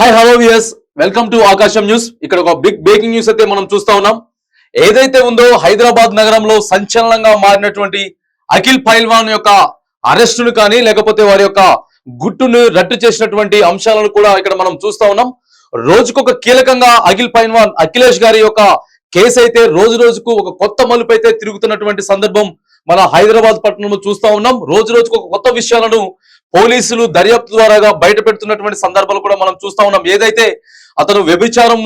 Hi hello viewers welcome to Akasam news ఇక్కడ ఒక big breaking news అయితే మనం చూస్తా ఉన్నాం. ఏదైతే ఉందో హైదరాబాద్ నగరంలో సంచలనంగా మారినటువంటి అఖిల్ పైల్వాన్ యొక్క అరెస్టును కానీ లేకపోతే వారి యొక్క గుట్టును రట్టు చేసినటువంటి అంశాలను కూడా ఇక్కడ మనం చూస్తా ఉన్నాం. రోజుకొక కీలకంగా అఖిల్ పైల్వాన్ అఖిలేష్ గారి యొక్క కేసు అయితే రోజు రోజుకు ఒక కొత్త మలుపు అయితే తిరుగుతున్నటువంటి సందర్భం మన హైదరాబాద్ పట్టణంలో చూస్తా ఉన్నాం. రోజు రోజుకు ఒక కొత్త విషయాలను పోలీసులు దర్యాప్తు ద్వారాగా బయట పెడుతున్నటువంటి సందర్భాలు కూడా మనం చూస్తా ఉన్నాం. ఏదైతే అతను వ్యభిచారం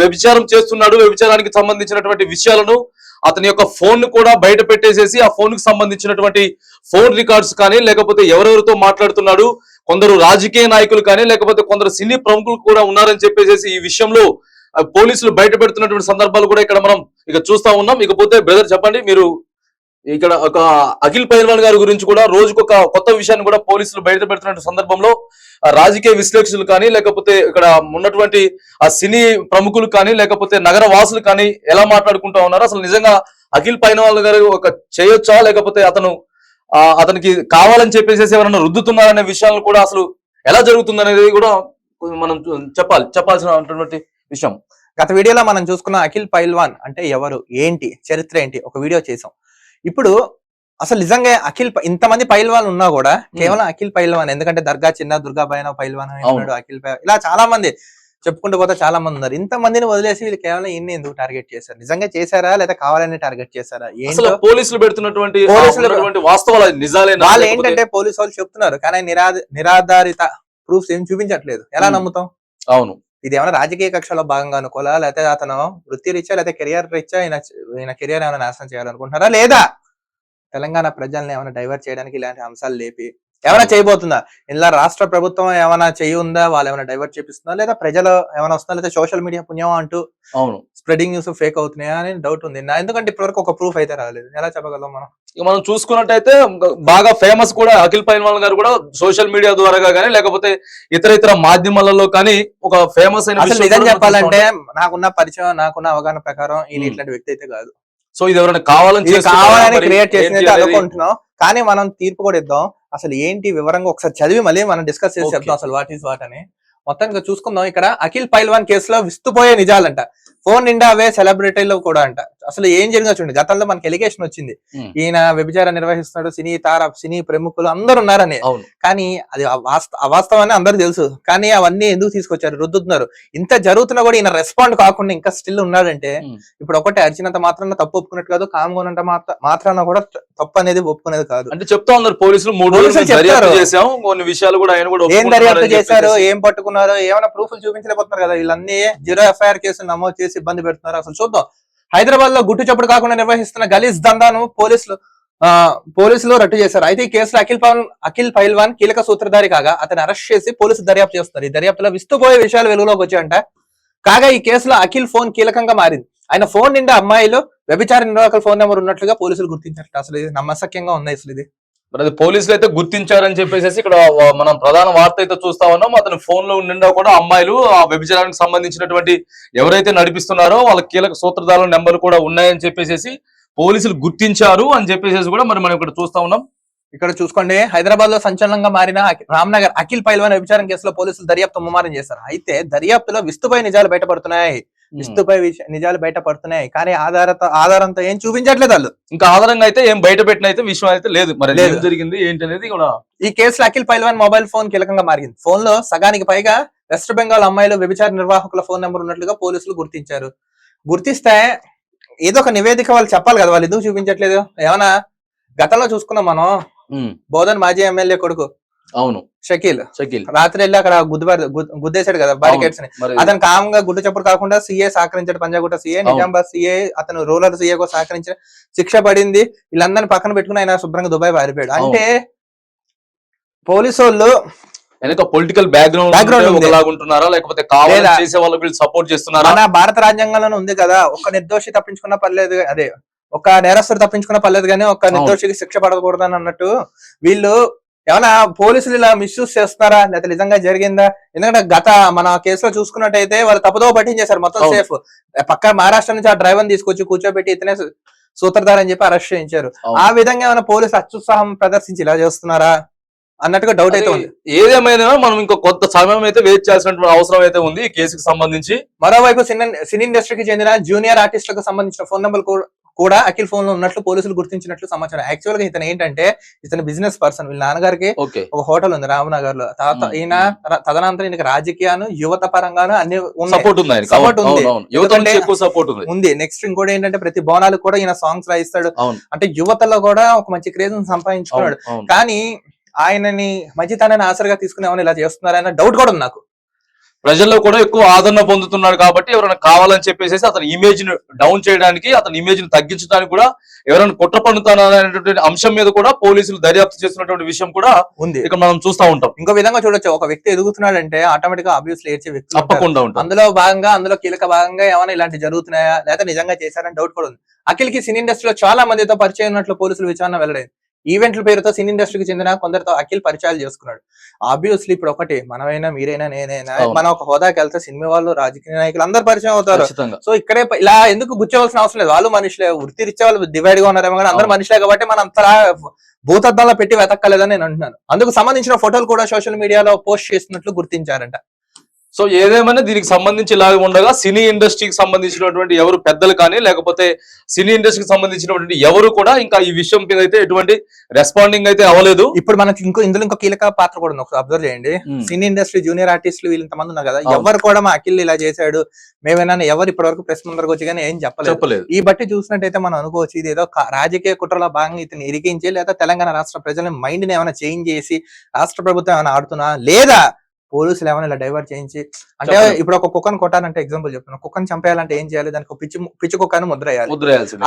వ్యభిచారం చేస్తున్నాడు వ్యభిచారానికి సంబంధించినటువంటి విషయాలను అతని యొక్క ఫోన్ కూడా బయట పెట్టేసేసి ఆ ఫోన్కు సంబంధించినటువంటి ఫోన్ రికార్డ్స్ కానీ లేకపోతే ఎవరెవరితో మాట్లాడుతున్నాడు కొందరు రాజకీయ నాయకులు కానీ లేకపోతే కొందరు సినీ ప్రముఖులు కూడా ఉన్నారని చెప్పేసి ఈ విషయంలో పోలీసులు బయట పెడుతున్నటువంటి సందర్భాలు కూడా ఇక్కడ మనం ఇక చూస్తా ఉన్నాం. ఇకపోతే బ్రదర్ చెప్పండి మీరు ఇక్కడ ఒక అఖిల్ పైల్వాన్ గారి గురించి కూడా రోజుకు ఒక కొత్త విషయాన్ని కూడా పోలీసులు బయట పెడుతున్న సందర్భంలో రాజకీయ విశ్లేషకులు కానీ లేకపోతే ఇక్కడ ఉన్నటువంటి ఆ సినీ ప్రముఖులు కానీ లేకపోతే నగర వాసులు కానీ ఎలా మాట్లాడుకుంటా ఉన్నారు అసలు నిజంగా అఖిల్ పైల్వాన్ గారు ఒక చేయొచ్చా లేకపోతే అతను ఆ అతనికి కావాలని చెప్పేసి ఎవరైనా రుద్దుతున్నారనే విషయాలు కూడా అసలు ఎలా జరుగుతుంది అనేది కూడా మనం చెప్పాలి చెప్పాల్సినటువంటి విషయం. గత వీడియోలో మనం చూసుకున్న అఖిల్ పైల్వాన్ అంటే ఎవరు ఏంటి చరిత్ర ఏంటి ఒక వీడియో చేసాం. ఇప్పుడు అసలు నిజంగా అఖిల్ ఇంతమంది పైల్వాన్ ఉన్నా కూడా కేవలం అఖిల్ పైల్వాన్. ఎందుకంటే దర్గా చిన్న దుర్గా పైన పైల్వాన్ అఖిల్ పై- ఇలా చాలా మంది చెప్పుకుంటూ పోతే చాలా మంది ఉన్నారు. ఇంత మందిని వదిలేసి వీళ్ళు కేవలం ఇన్ని ఎందుకు టార్గెట్ చేశారు? నిజంగా చేశారా లేదా కావాలని టార్గెట్ చేశారా? అసలు పోలీసులు పెడుతున్నటువంటి పోలీసులు- వాస్తవాలు వాళ్ళు ఏంటంటే పోలీసు వాళ్ళు చెప్తున్నారు. కానీ నిరాధ నిరాధారిత ప్రూఫ్స్ ఏం చూపించట్లేదు. ఎలా. నమ్ముతాం? అవును. ఇది ఏమైనా రాజకీయ కక్షలో భాగంగా అనుకోవాలా? లేకపోతే అతను వృత్తి రీత్యా లేకపోతే కెరియర్ రీత్యా ఈయన ఈయన కెరియర్ ఏమైనా నాశనం చేయాలనుకుంటున్నారా? లేదా తెలంగాణ ప్రజల్ని ఏమైనా డైవర్ట్ చేయడానికి ఇలాంటి అంశాలు లేపి ఏమైనా చేయబోతుందా? ఇలా రాష్ట్ర ప్రభుత్వం ఏమైనా చేయి ఉందా వాళ్ళు ఏమైనా డైవర్ట్ చేపిస్తుందా? లేదా ప్రజలు ఏమైనా వస్తుందా? లేదా సోషల్ మీడియా పుణ్యం అంటూ అవును. స్ప్రెడింగ్ న్యూస్ ఫేక్ అవుతున్నాయా అని డౌట్ ఉంది. ఎందుకంటే ఇప్పటివరకు ఒక ప్రూఫ్ అయితే రాలేదు. ఎలా చెప్పగలం మనం? ఇక మనం చూసుకున్నట్టయితే బాగా ఫేమస్ కూడా అఖిల్ పైల్వాన్ గారు కూడా సోషల్ మీడియా ద్వారా కానీ లేకపోతే ఇతర ఇతర మాధ్యమాలలో కానీ ఒక ఫేమస్ అయిన నిజం చెప్పాలంటే నాకున్న పరిచయం నాకున్న అవగాహన ప్రకారం ఈయన. ఇట్లాంటి వ్యక్తి అయితే కాదు. సో ఇది ఎవరైనా కావాలని కావాలని క్రియేట్ అనేది? అనుకుంటున్నాం కానీ మనం తీర్పు కూడా ఇద్దాం అసలు ఏంటి వివరంగా ఒకసారి చదివి మళ్ళీ మనం డిస్కస్ చేసి. చెప్తాం అసలు వాట్ ఈస్ వాట్ అని మొత్తానికి చూసుకుందాం ఇక్కడ అఖిల్ పైల్వాన్ కేసులో విస్తుపోయే నిజాలంట ఫోన్ నిండా అవే సెలబ్రిటీలు కూడా అంట అసలు ఏం జరిగిందో చూడండి. గతంలో మనకి ఎలిగేషన్ వచ్చింది. ఈయన వ్యభిచారం నిర్వహిస్తున్నాడు సినీ తార సినీ ప్రముఖులు అందరు ఉన్నారని. అవును. కానీ అది అవాస్త- అవాస్తవని అందరు తెలుసు. కానీ అవన్నీ ఎందుకు తీసుకొచ్చారు? రుద్దుతున్నారు. ఇంత జరుగుతున్నా కూడా ఈయన రెస్పాండ్ కాకుండా ఇంకా స్టిల్ ఉన్నాడంటే. ఇప్పుడు ఒకటి అరిచినంత మాత్రాన తప్పు ఒప్పుకున్నట్టు కాదు కామ్గొనంత మాత్ర మాత్రాన కూడా తప్పు అనేది ఒప్పుకునేది కాదు. అంటే చెప్తా ఉన్నారు పోలీసులు మూడు దర్యాప్తు కొన్ని విషయాలు కూడా ఆయన కూడా ఏం దర్యాప్తు చేశారు. ఏం పట్టుకున్నారు? ఏమైనా ప్రూఫ్లు చూపించలేకపోతున్నారు కదా వీళ్ళన్నీ జీరో ఎఫ్ఐఆర్ కేసులు నమోదు చేసి ఇబ్బంది పెడుతున్నారు. అసలు చూద్దాం. హైదరాబాద్లో గుట్టు చప్పుడు కాకుండా నిర్వహిస్తున్న గలీజ్ దందాను పోలీసులు పోలీసులు రట్టు చేశారు. అయితే ఈ కేసులో అఖిల్ పవన్ అఖిల్ పైల్వాన్ కీలక సూత్రధారి కాగా అతను అరెస్ట్ చేసి పోలీసు దర్యాప్తు చేస్తారు. ఈ దర్యాప్తులో విస్తుపోయే విషయాలు వెలుగులోకి వచ్చాయంట. కాగా ఈ కేసులో అఖిల్ ఫోన్ కీలకంగా మారింది. ఆయన ఫోన్ నిండా అమ్మాయిలు వ్యభిచార నిర్వాహకుల ఫోన్ నెంబర్ ఉన్నట్లుగా పోలీసులు గుర్తించారట. అసలు ఇది నమ్మసక్యంగా ఉంది అసలు ఇది? మరి అది పోలీసులు అయితే గుర్తించారని చెప్పేసి ఇక్కడ మనం ప్రధాన వార్త అయితే చూస్తా ఉన్నాం. అతని ఫోన్లో నిండా కూడా అమ్మాయిలు ఆ వ్యభిచారానికి సంబంధించినటువంటి ఎవరైతే నడిపిస్తున్నారో వాళ్ళ కీలక సూత్రధారుల నెంబర్లు కూడా ఉన్నాయని చెప్పేసి పోలీసులు గుర్తించారు అని చెప్పేసి కూడా మరి మనం ఇక్కడ చూస్తా ఉన్నాం. ఇక్కడ చూసుకోండి. హైదరాబాద్లో సంచలనంగా మారిన రామ్నగర్ అఖిల్ పైల్వాన్ వ్యభిచారం కేసులో పోలీసులు దర్యాప్తు ముమ్మరం చేశారు. అయితే దర్యాప్తులో విస్తుపై నిజాలు బయటపడుతున్నాయి. విస్తుపై విష- నిజాలు బయటపడుతున్నాయి కానీ ఆధారత ఆధారంతో ఏం చూపించట్లేదు వాళ్ళు. ఇంకా ఆధారంగా అయితే ఏం బయట పెట్టిన అయితే విషయం అయితే లేదు. మరి లేదు. జరిగింది ఏంటి అనేది కూడా ఈ కేసులో అఖిల్ పైల్వాన్ మొబైల్ ఫోన్ కీలకంగా మారింది. ఫోన్లో సగానికి పైగా వెస్ట్ బెంగాల్ అమ్మాయిలు వ్యభిచార నిర్వాహకుల ఫోన్ నెంబర్ ఉన్నట్లుగా పోలీసులు గుర్తించారు. గుర్తిస్తే ఏదో ఒక నివేదిక వాళ్ళు చెప్పాలి కదా వాళ్ళు ఎందుకు చూపించట్లేదు? ఏమన్నా గతంలో చూసుకున్నాం మనం. బోధన్ మాజీ ఎమ్మెల్యే కొడుకు. అవును షకీల్ షకీల్ రాత్రి వెళ్ళి అక్కడ గుద్దుబారి గుద్- గుద్దేశాడు కదా బారికేడ్స్ని అతను కామ్గా గుడ్డు చప్పుడు కాకుండా సీఏ సహకరించాడు పంజాగుట్ట సీఏ అవును. నిజామాబాద్ సీఏ అతను రూరల్ సీఏ కూడా సహకరించిన శిక్ష పడింది వీళ్ళందరినీ పక్కన పెట్టుకుని ఆయన శుభ్రంగా దుబాయ్ పారిపోయాడు. అంటే పోలీసు వాళ్ళు వెనక పొలిటికల్ బ్యాక్గ్రౌండ్. ఒకలాగా ఉంటున్నారా లేకపోతే కావాలని లేదా? చేసే వాళ్ళకి వీళ్ళు సపోర్ట్ చేస్తున్నారా మన భారత రాజ్యాంగంలోనే ఉంది కదా ఒక నిర్దోషి తప్పించుకున్న పర్లేదు అదే ఒక నేరస్తుడు తప్పించుకున్న పర్లేదు కానీ ఒక. నిర్దోషికి శిక్ష పడకూడదని అన్నట్టు వీళ్ళు ఏమైనా పోలీసులు ఇలా మిస్యూజ్ చేస్తున్నారా? లేకపోతే నిజంగా జరిగిందా? ఎందుకంటే గత మన కేసులో చూసుకున్నట్టయితే వాళ్ళు తప్పుదో పట్టించేశారు మొత్తం. సేఫ్ పక్క మహారాష్ట్ర నుంచి ఆ డ్రైవర్ తీసుకొచ్చి కూర్చోబెట్టి ఇతనే సూత్రధారి అని చెప్పి అరెస్ట్ చేయించారు. ఆ విధంగా ఏమైనా పోలీసు అత్యుత్సాహం ప్రదర్శించి ఇలా చేస్తున్నారా? అన్నట్టుగా డౌట్ అయితే ఉంది. ఏదేమైనా మనం ఇంకా కొంత సమయం అయితే వెయిట్ చేయాల్సినటువంటి అవసరం అయితే ఉంది ఈ కేసుకి సంబంధించి. మరోవైపు సినీ సినీ ఇండస్ట్రీకి చెందిన జూనియర్ ఆర్టిస్టులకు సంబంధించిన ఫోన్ నెంబర్ కూడా అఖిల్ ఫోన్లో ఉన్నట్లు పోలీసులు గుర్తించినట్లు సమాచారం. యాక్చువల్గా ఇతను ఏంటంటే ఇతను బిజినెస్ పర్సన్ వీళ్ళ నాన్నగారికి ఒక హోటల్ ఉంది రామనగర్లో తర్వాత. ఈయన తదనంతరం ఈయనకి రాజకీయాలు యువత పరంగాను అన్ని. సపోర్ట్ ఉంది. అవును, ఉంది. సపోర్ట్ ఉంది. ఉంది. నెక్స్ట్ ఇంకోటి ఏంటంటే ప్రతి బోనాలకు కూడా ఈయన సాంగ్స్ రాయిస్తాడు. అంటే యువతలో కూడా ఒక మంచి క్రేజ్ సంపాదించుకున్నాడు. కానీ ఆయనని మంచితనాన్ని ఆసరగా తీసుకుని ఏమైనా ఇలా చేస్తున్నారన్న డౌట్ కూడా ఉంది నాకు. ప్రజల్లో కూడా ఎక్కువ ఆదరణ పొందుతున్నాడు కాబట్టి ఎవరైనా కావాలని చెప్పేసి అతని ఇమేజ్ని డౌన్ చేయడానికి అతని ఇమేజ్ని తగ్గించడానికి కూడా ఎవరైనా కుట్ర పన్నుతాననేటువంటి అంశం మీద కూడా పోలీసులు దర్యాప్తు చేస్తున్నటువంటి విషయం కూడా ఉంది. ఇక్కడ మనం చూస్తా ఉంటాం. ఇంకో విధంగా చూడొచ్చు. ఒక వ్యక్తి ఎదుగుతున్నాడంటే ఆటోమేటిక్గా అబ్యూస్ ఏడ్చే వ్యక్తి తప్పకుండా ఉంటాం అందులో భాగంగా అందులో కీలక భాగంగా ఏమైనా ఇలాంటి జరుగుతున్నాయా? లేదా నిజంగా చేశారని డౌట్ కూడా ఉంది. అఖిల్కి సినీ ఇండస్ట్రీలో చాలా మందితో పరిచయం ఉన్నట్లు పోలీసులు విచారణ వెల్లడైంది. ఈవెంట్ల పేరుతో సినీ ఇండస్ట్రీకి చెందిన కొందరితో అఖిల్ పరిచయాలు చేసుకున్నాడు. ఆబ్వియస్లీ ఇప్పుడు ఒకటి మనమైనా మీరైనా నేనైనా. మనం ఒక హోదాకి వెళ్తే సినిమా వాళ్ళు రాజకీయ నాయకులు అందరు పరిచయం అవుతారు. సో ఇక్కడే ఇలా ఎందుకు గుచ్చవలసిన అవసరం లేదు. వాళ్ళు మనుషులే వృత్తి రీత్యా వాళ్ళు డివైడ్గా ఉన్నారేమో కానీ అందరు. మనుషులే కాబట్టి మనం అంతలా భూతద్దంలో పెట్టి వెతక్కలేదని నేను అంటున్నాను. అందుకు సంబంధించిన ఫోటోలు కూడా సోషల్ మీడియాలో పోస్ట్ చేస్తున్నట్లు గుర్తించారంట. సో ఏదేమైనా దీనికి సంబంధించి ఇలాగ ఉండగా సినీ ఇండస్ట్రీకి సంబంధించినటువంటి ఎవరు పెద్దలు కానీ లేకపోతే సినీ ఇండస్ట్రీకి సంబంధించినటువంటి ఎవరు కూడా ఇంకా ఈ విషయం మీద అయితే ఎటువంటి రెస్పాండింగ్ అయితే అవ్వలేదు. ఇప్పుడు మనకి ఇంకో ఇందులో ఇంకో కీలక పాత్ర కూడా ఉంది. ఒకసారి అబ్జర్వ్ చేయండి. సినీ ఇండస్ట్రీ జూనియర్ ఆర్టిస్టులు వీళ్ళంత మంది ఉన్నారు కదా. ఎవరు కూడా మా అఖిల్ ఇలా చేశాడు. మేమైనా ఎవరు ఇప్పటి వరకు ప్రెస్ ముందరకు వచ్చి కానీ ఏం చెప్పలేదు. చెప్పలేదు. ఈ బట్టి చూసినట్టయితే మనం అనుకోవచ్చు ఇది ఏదో రాజకీయ కుట్రలో భాగంగా ఇతను ఇరికించి లేదా తెలంగాణ రాష్ట్ర ప్రజల మైండ్ని ఏమైనా చేంజ్ చేసి రాష్ట్ర ప్రభుత్వం ఏమైనా ఆడుతున్నా లేదా పోలీసులు ఏమైనా ఇలా డైవర్ట్ చేయించి అంటే. ఇప్పుడు ఒక కుక్కను కొట్టాలంటే ఎగ్జాంపుల్ చెప్తున్నా. కుక్కను చంపేయాలంటే ఏం చేయాలి? దానికి పిచ్చి పిచ్చి కుక్కను ముద్ర వేయాలి.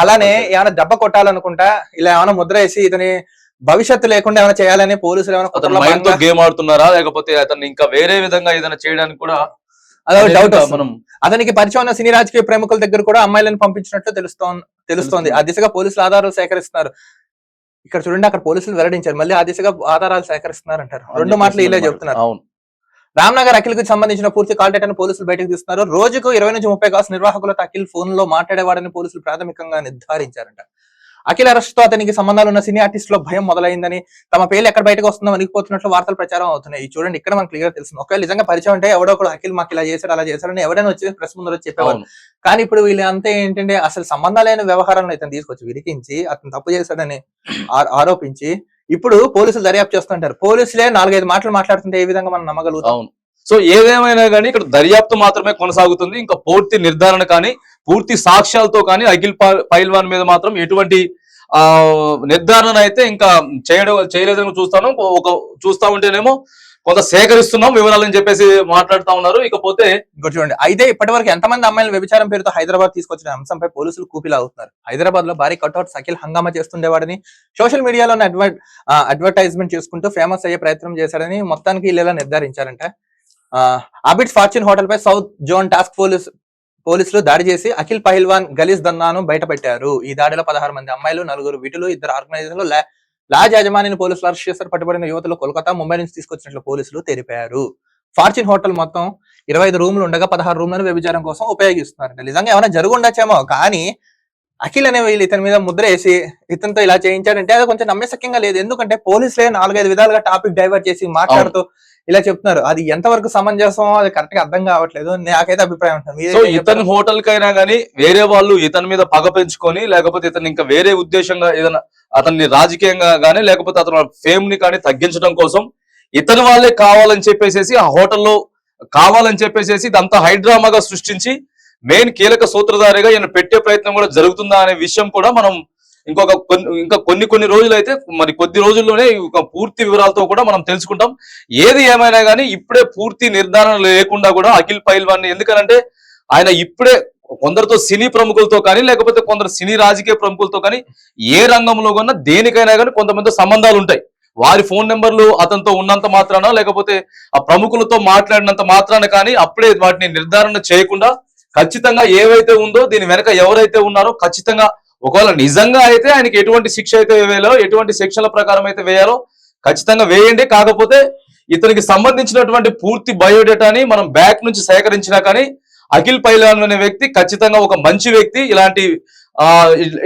అలానే ఏమైనా దెబ్బ కొట్టాలనుకుంటా ఇలా ఏమైనా ముద్ర వేసి ఇతని భవిష్యత్తు లేకుండా ఏమైనా చేయాలని పోలీసులు ఏమైనా అతను గేమ్ ఆడుతున్నారా? లేకపోతే అతన్ని ఇంకా వేరే విధంగా ఏదైనా చేయడానికి కూడా అనేది డౌట్. మనం అతనికి పరిచయం ఉన్న సినీ రాజకీయ ప్రేమికుల దగ్గర కూడా అమ్మాయిలను పంపించినట్లు తెలుస్తోంది. తెలుస్తోంది. ఆ దిశగా పోలీసులు ఆధారాలు సేకరిస్తున్నారు. ఇక్కడ చూడండి అక్కడ పోలీసులు వెల్లడించారు. మళ్ళీ ఆ దిశగా ఆధారాలు సేకరిస్తున్నారు అంటారు రెండు మాటలు ఇలా చెప్తున్నారు. అవును. రామ్నగర్ అఖిల్కు సంబంధించిన పూర్తి కాల్ డేటాను పోలీసులు బయటకు తీస్తున్నారు. రోజుకు ఇరవై నుంచి ముప్పై కాసు నిర్వాహకులతో అఖిల్ ఫోన్లో మాట్లాడేవాడని పోలీసులు ప్రాథమికంగా నిర్ధారించారంట. అఖిల్ అరెస్ట్తో అతనికి సంబంధాలు ఉన్న సినీ ఆర్టిస్ట్లో భయం మొదలైందని తమ పేర్లు ఎక్కడ బయటకు వస్తుందో వణికిపోతున్నట్లు వార్తలు ప్రచారం అవుతున్నాయి. చూడండి ఇక్కడ మనకు క్లియర్ తెలుస్తుంది. ఒకవేళ నిజంగా పరిచయం అంటే ఎవడో ఒకడు అఖిల్ మాకు ఇలా చేశాడు అలా చేశాడని ఎవరైనా వచ్చి ప్రెస్ ముందర వచ్చి కానీ ఇప్పుడు వీళ్ళు అంతా ఏంటంటే అసలు సంబంధాలైన వ్యవహారంలో ఇతను తీసుకొచ్చి విరికించి అతను తప్పు చేశాడని ఆరోపించి ఇప్పుడు పోలీసులు దర్యాప్తు చేస్తుంటారు. పోలీసులే నాలుగైదు మాటలు మాట్లాడుతుంటే ఏ విధంగా మనం నమ్మగలుగుతాం? అవును. సో ఏదేమైనా కానీ ఇక్కడ దర్యాప్తు మాత్రమే కొనసాగుతుంది. ఇంకా పూర్తి నిర్ధారణ కానీ పూర్తి సాక్ష్యాలతో కానీ అఖిల్ పై- పైల్వాన్ మీద మాత్రం ఎటువంటి ఆ నిర్ధారణ అయితే ఇంకా చేయడం చేయలేదని చూస్తాను. ఒక చూస్తా ఉంటేనేమో కొంత సేకరిస్తున్నాం వివరాలని చెప్పేసి మాట్లాడుతా ఉన్నారు. ఇకపోతే ఇంకోటి చూడండి. అయితే ఇప్పటి వరకు ఎంతమంది అమ్మాయిలు వ్యభిచారం పేరుతో హైదరాబాద్ తీసుకొచ్చిన అంశంపై పోలీసులు కూపిలాగుతున్నారు. హైదరాబాద్లో భారీ కట్అవుట్ సకిల్ హంగామా చేస్తుండేవాడని. సోషల్ మీడియాలో అడ్వర్ అడ్వర్టైజ్మెంట్ చేసుకుంటూ ఫేమస్ అయ్యే ప్రయత్నం చేశాడని మొత్తానికి వీళ్ళు నిర్ధారించారంట. అబిట్ ఫార్చ్యూన్ హోటల్ పై సౌత్ జోన్ టాస్క్ పోలీస్ పోలీసులు దాడి చేసి అఖిల్ పహిల్వాన్ గలీస్ దన్నాను బయటపెట్టారు. ఈ దాడిలో పదహారు మంది అమ్మాయిలు నలుగురు విటులు ఇద్దరు ఆర్గనైజర్లు లా- లాజ్ యాజమానిని పోలీసులు అరెస్ట్ చేశారు. పట్టుబడిన యువతలు కోల్కతా ముంబై నుంచి తీసుకొచ్చినట్లు పోలీసులు తెలిపారు. ఫార్చ్యూన్ హోటల్ మొత్తం ఇరవై ఐదు రూములు ఉండగా పదహారు రూమ్లను వ్యభిచారం కోసం ఉపయోగిస్తున్నారు నిజంగా ఏమైనా జరుగు ఉండొచ్చేమో కానీ అఖిల్ అనే వీళ్ళు ఇతని మీద ముద్ర వేసి ఇతనితో ఇలా చేయించాడంటే అది కొంచెం నమ్మశక్యంగా లేదు. ఎందుకంటే పోలీసులే నాలుగైదు విధాలుగా టాపిక్ డైవర్ట్ చేసి మాట్లాడుతూ ఇలా చెప్తున్నారు. అది ఎంతవరకు సమంజసం అది కరెక్ట్గా అర్థం కావట్లేదు. నాకైతే అభిప్రాయం ఉంటుంది. సో? ఇతని హోటల్ కైనా గానీ వేరే వాళ్ళు ఇతని మీద పగ పెంచుకొని లేకపోతే ఇతను ఇంకా వేరే ఉద్దేశంగా ఏదైనా అతన్ని రాజకీయంగా కానీ లేకపోతే అతను ఫేమ్ని కానీ తగ్గించడం కోసం ఇతని వాళ్ళే కావాలని చెప్పేసి ఆ హోటల్లో కావాలని చెప్పేసి ఇదంతా హైడ్రామాగా సృష్టించి మెయిన్ కీలక సూత్రధారిగా ఈయన పెట్టే ప్రయత్నం కూడా జరుగుతుందా అనే విషయం కూడా మనం ఇంకొక కొన్ని ఇంకా కొన్ని కొన్ని రోజులు అయితే మరి కొద్ది రోజుల్లోనే ఒక పూర్తి వివరాలతో కూడా మనం తెలుసుకుంటాం. ఏది ఏమైనా కానీ ఇప్పుడే పూర్తి నిర్ధారణ లేకుండా కూడా అఖిల్ పైల్వాన్ని ఎందుకనంటే ఆయన ఇప్పుడే కొందరితో సినీ ప్రముఖులతో కానీ లేకపోతే కొందరు సినీ రాజకీయ ప్రముఖులతో కానీ ఏ రంగంలో కన్నా దేనికైనా కానీ కొంతమంది సంబంధాలు ఉంటాయి. వారి ఫోన్ నెంబర్లు అతనితో ఉన్నంత మాత్రాన లేకపోతే ఆ ప్రముఖులతో మాట్లాడినంత మాత్రాన కానీ అప్పుడే వాటిని నిర్ధారణ చేయకుండా ఖచ్చితంగా ఏవైతే ఉందో దీని వెనక ఎవరైతే ఉన్నారో ఖచ్చితంగా ఒకవేళ నిజంగా అయితే ఆయనకి ఎటువంటి శిక్ష అయితే వేయాలో ఎటువంటి శిక్షల ప్రకారం అయితే వేయాలో ఖచ్చితంగా వేయండి. కాకపోతే ఇతనికి సంబంధించినటువంటి పూర్తి బయోడేటాని మనం బ్యాక్ నుంచి సేకరించినా కానీ అఖిల్ పైలాన్ అనే వ్యక్తి ఖచ్చితంగా ఒక మంచి వ్యక్తి. ఇలాంటి ఆ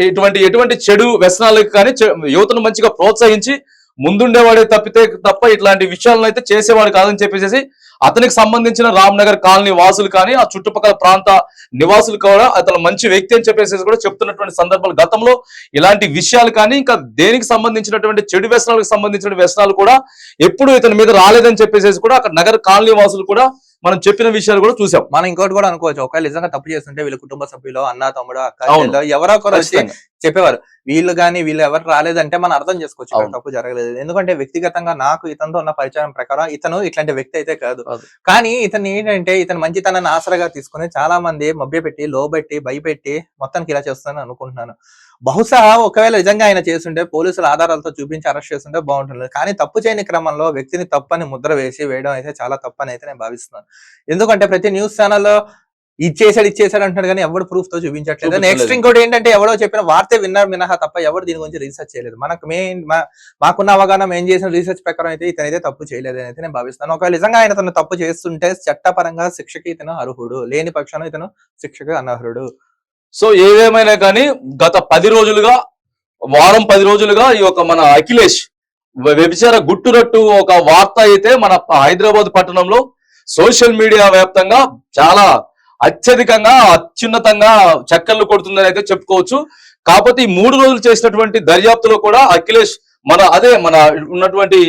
ఇటువంటి ఎటువంటి చెడు వ్యసనాలకు కానీ యువతను మంచిగా ప్రోత్సహించి ముందుండేవాడే తప్పితే తప్ప ఇట్లాంటి విషయాలను అయితే చేసేవాడు కాదని చెప్పేసి అతనికి సంబంధించిన రామ్ నగర్ కాలనీ వాసులు కానీ ఆ చుట్టుపక్కల ప్రాంత నివాసులు కూడా అతను మంచి వ్యక్తి అని చెప్పేసి కూడా చెప్తున్నటువంటి సందర్భాలు. గతంలో ఇలాంటి విషయాలు కానీ ఇంకా దేనికి సంబంధించినటువంటి చెడు వ్యసనాలకు సంబంధించిన వ్యసనాలు కూడా ఎప్పుడు ఇతని మీద రాలేదని చెప్పేసి కూడా అక్కడ నగర కాలనీ వాసులు కూడా మనం చెప్పిన విషయాలు కూడా చూసాం. మనం ఇంకోటి కూడా అనుకోవచ్చు. ఒకవేళ నిజంగా తప్పు చేస్తుంటే వీళ్ళ కుటుంబ సభ్యులు అన్న తమ్ముడు అక్క ఎవరో ఒకరు వచ్చి. చెప్పేవారు. వీళ్ళు గాని వీళ్ళు ఎవరు రాలేదంటే మనం అర్థం చేసుకోవచ్చు. తప్పు జరగలేదు. ఎందుకంటే వ్యక్తిగతంగా నాకు ఇతనితో ఉన్న పరిచయం ప్రకారం ఇతను ఇట్లాంటి వ్యక్తి అయితే కాదు. కాదు. కానీ ఇతను ఏంటంటే ఇతను మంచితనాన్ని ఆసరగా తీసుకుని చాలా మంది మభ్యపెట్టి లోబెట్టి భయపెట్టి మొత్తానికి ఇలా చేస్తానని అనుకుంటున్నాను. బహుశా ఒకవేళ నిజంగా ఆయన చేస్తుంటే పోలీసులు ఆధారాలతో చూపించి అరెస్ట్ చేస్తుంటే బాగుంటుంది. కానీ తప్పు చేయని క్రమంలో వ్యక్తిని తప్పని ముద్ర వేసి వేయడం అయితే చాలా తప్పని అయితే నేను భావిస్తున్నాను. ఎందుకంటే ప్రతి న్యూస్ ఛానల్లో ఇచ్చేసాడు ఇచ్చేసాడు అంటున్నాడు కానీ ఎవరు ప్రూఫ్తో చూపించట్లేదు. నెక్స్ట్ ఇంకోటి ఏంటంటే ఎవరో చెప్పిన వార్త విన్నారు మినహా తప్ప ఎవరు దీని గురించి రీసెర్చ్ చేయలేదు. మనకు మెయిన్ మాకున్న అవగాహన మేము చేసిన రీసెర్చ్ ప్రకారం అయితే ఇతనైతే తప్పు చేయలేదు అని అయితే నేను భావిస్తాను. ఒకవేళ నిజంగా ఆయన తను తప్పు చేస్తుంటే చట్టపరంగా శిక్షకి ఇతను అర్హుడు లేని పక్షాన ఇతను శిక్షకి అనర్హుడు. సో ఏదేమైనా కానీ గత పది రోజులుగా వారం పది రోజులుగా ఈ యొక్క మన అఖిలేష్ వ్య- వ్యభిచార గుట్టురట్టు ఒక వార్త అయితే మన హైదరాబాద్ పట్టణంలో సోషల్ మీడియా వ్యాప్తంగా చాలా అత్యధికంగా అత్యున్నతంగా చక్కర్లు కొడుతుందని అయితే చెప్పుకోవచ్చు. కాకపోతే ఈ మూడు రోజులు చేసినటువంటి దర్యాప్తులో కూడా అఖిలేష్ మన అదే మన ఉన్నటువంటి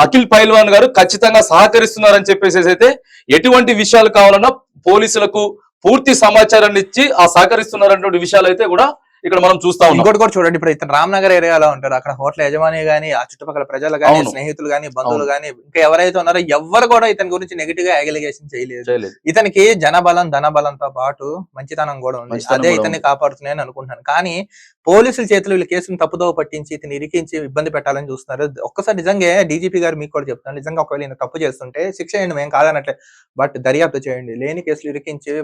అఖిల్ పైల్వాన్ గారు ఖచ్చితంగా సహకరిస్తున్నారని చెప్పేసి అయితే ఎటువంటి విషయాలు కావాలన్నా పోలీసులకు పూర్తి సమాచారాన్ని ఇచ్చి ఆ సహకరిస్తున్నారన్నటువంటి విషయాలు అయితే కూడా ఇక్కడ మనం చూస్తా ఉన్నాం. ఇంకోటి కూడా చూడండి. ఇప్పుడు ఇతను రామ్నగర్ ఏరియాలో ఉంటారు అక్కడ హోటల్ యజమాని గానీ ఆ చుట్టుపక్కల ప్రజలు గానీ. స్నేహితులు గానీ బంధువులు గానీ ఇంకా ఎవరైతే ఉన్నారో ఎవరు కూడా ఇతని గురించి నెగిటివ్గా అగ్లిగేషన్ చేయలేదు. ఇతనికి జనబలం ధనబలంతో పాటు మంచితనం కూడా ఉంది. అదే ఇతన్ని కాపాడుతున్నాయని అనుకుంటున్నాను. కానీ పోలీసుల చేతులు వీళ్ళ కేసును తప్పుదోవ పట్టించి ఇతను ఇరికించి ఇబ్బంది పెట్టాలని చూస్తున్నారు. ఒక్కసారి నిజంగా డీజీపీ గారు మీకు కూడా చెప్తాను నిజంగా ఒకవేళ తప్పు చేస్తుంటే శిక్ష చేయండి మేము కాదనట్లే. బట్ దర్యాప్తు చేయండి. లేని కేసులు ఇరికించి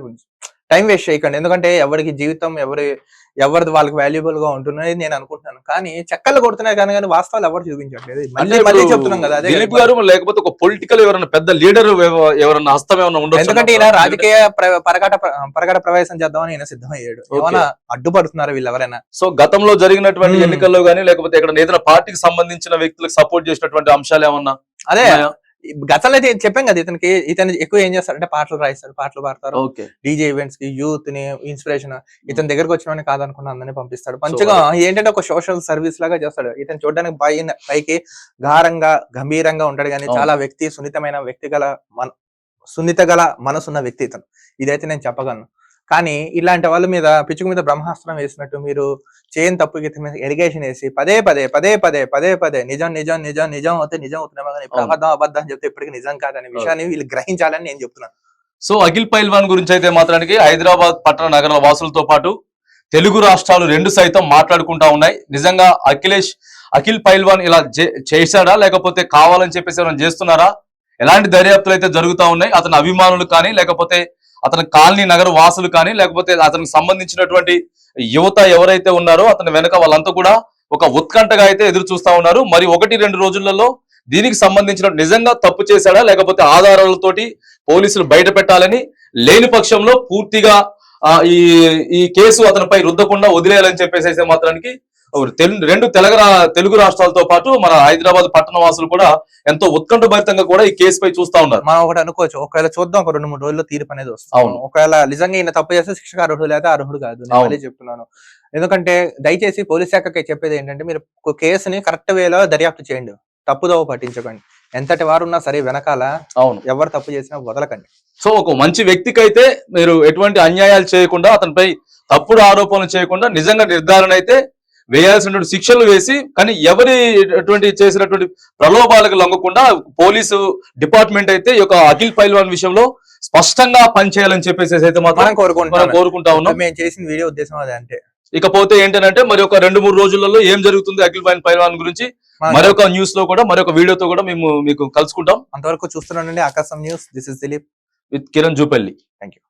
టైం వేస్ట్ చేయకండి ఎందుకంటే ఎవరికి జీవితం ఎవరి ఎవరిది వాళ్ళకి వాల్యుబుల్గా ఉంటున్నది నేను అనుకుంటున్నాను కానీ చెక్కలు కొడుతున్నారు కానీ కానీ వాస్తవాలు ఎవరు చూపించట్లేదు మళ్ళీ అంటే మళ్ళీ ఇప్పుడు చెప్తున్నాం కదా అదే దిలీప్. గారు లేకపోతే ఒక పొలిటికల్ ఎవరైనా పెద్ద లీడర్ ఎవరైనా హస్తం ఏమైనా ఉండొచ్చు ఎందుకంటే ఈయన రాజకీయ ప్ర- పరకాట ప్ర- పరకాట ప్రవేశం చేద్దామని ఈయన సిద్ధమయ్యాడు. ఏమైనా అడ్డుపడుతున్నారు వీళ్ళు ఎవరైనా సో గతంలో జరిగినటువంటి. ఎన్నికల్లో గానీ లేకపోతే ఇక్కడ ఏదైనా పార్టీకి సంబంధించిన వ్యక్తులకు సపోర్ట్ చేసినటువంటి అంశాలు ఏమన్నా అదే? గతంలో అయితే చెప్పాం కదా ఇతనికి ఇతను ఎక్కువ ఏం చేస్తారంటే పాటలు రాయిస్తాడు పాటలు పాడతారు. డీజే ఈవెంట్స్కి యూత్ని ఇన్స్పిరేషన్ ఇతని దగ్గరకు వచ్చిన కాదనుకున్న అందరినీ పంపిస్తాడు. మంచిగా ఏంటంటే ఒక సోషల్ సర్వీస్ లాగా చేస్తాడు. ఇతను చూడడానికి పైన పైకి గారంగా గంభీరంగా ఉంటాడు కానీ. చాలా వ్యక్తి సున్నితమైన వ్యక్తి గల మన సున్నిత గల మనసున్న వ్యక్తి ఇతను. ఇదైతే నేను చెప్పగలను. కానీ ఇలాంటి వాళ్ళ మీద పిచ్చుకు మీద బ్రహ్మాస్త్రం వేసినట్టు మీరు చేయని తప్పు ఇతని మీద ఎరిగేషన్ వేసి పదే పదే పదే పదే పదే పదే నిజం నిజం నిజం నిజం అవుతే నిజం అవుతున్నామో కానీ ఇప్పుడు. అబద్ధం అబద్ధం అని చెప్తే ఇప్పటికీ నిజం కాదనే విషయాన్ని వీళ్ళు గ్రహించాలని నేను చెప్తున్నాను. సో అఖిల్ పైల్వాన్ గురించి అయితే మాత్రానికి హైదరాబాద్ పట్టణ నగర వాసులతో పాటు తెలుగు రాష్ట్రాలు రెండు సైతం మాట్లాడుకుంటా ఉన్నాయి. నిజంగా అఖిలేష్ అఖిల్ పైల్వాన్ ఇలా చేశాడా? లేకపోతే కావాలని చెప్పేసి ఏమైనా చేస్తున్నారా? ఎలాంటి దర్యాప్తులు అయితే జరుగుతా ఉన్నాయి? అతని అభిమానులు కానీ లేకపోతే అతని కాలనీ నగర వాసులు కానీ లేకపోతే అతనికి సంబంధించినటువంటి యువత ఎవరైతే ఉన్నారో అతని వెనక వాళ్ళంతా కూడా ఒక ఉత్కంఠగా అయితే ఎదురు చూస్తా ఉన్నారు. మరి ఒకటి రెండు రోజులలో దీనికి సంబంధించిన నిజంగా తప్పు చేశాడా లేకపోతే ఆధారాలతోటి పోలీసులు బయట పెట్టాలని లేని పక్షంలో పూర్తిగా ఈ ఈ కేసు అతనిపై రుద్దకుండా వదిలేయాలని చెప్పేసి మాత్రానికి రెండు తెలుగు తెలుగు రాష్ట్రాలతో పాటు మన హైదరాబాద్ పట్టణ వాసులు కూడా ఎంతో ఉత్కంఠభరితంగా కూడా ఈ కేసుపై చూస్తా ఉన్నారు. మనం ఒకటి అనుకోవచ్చు. ఒకవేళ చూద్దాం ఒక రెండు మూడు రోజుల్లో తీర్పు అనేది వస్తుంది. అవును. ఒకవేళ నిజంగా ఈయన తప్పు చేస్తే శిక్షకు అర్హుడు లేదా అర్హుడు కాదు. నేను చెప్తున్నాను. ఎందుకంటే దయచేసి పోలీస్ శాఖకి చెప్పేది ఏంటంటే మీరు కేసుని కరెక్ట్ వేలో దర్యాప్తు చేయండి. తప్పుదోవ పట్టించకండి. ఎంతటి వారు ఉన్నా సరే వెనకాల అవును. ఎవరు తప్పు చేసినా వదలకండి. సో ఒక మంచి వ్యక్తికి అయితే మీరు ఎటువంటి అన్యాయాలు చేయకుండా అతనిపై తప్పుడు ఆరోపణలు చేయకుండా నిజంగా నిర్ధారణ అయితే వేయాల్సినటువంటి శిక్షలు వేసి కానీ ఎవరి అటువంటి చేసినటువంటి ప్రలోభాలకు లొంగకుండా పోలీసు డిపార్ట్మెంట్ అయితే ఈ యొక్క అఖిల్ పైల్వాన్ విషయంలో స్పష్టంగా పనిచేయాలని చెప్పేసి అయితే మాత్రం కోరుకుంటున్నాం. కోరుకుంటా ఉన్నాం. మేము చేసిన వీడియో ఉద్దేశం అదే అంటే ఇకపోతే ఏంటంటే మరి ఒక రెండు మూడు రోజులలో ఏం జరుగుతుంది అఖిల్ పైన్ పైల్వాన్ గురించి మరొక న్యూస్లో కూడా మరొక వీడియోతో కూడా మేము మీకు కలుసుకుంటాం. అంతవరకు చూస్తున్నానండి. Akasam news. This is Dilip. With Kiran Jupalli. Thank you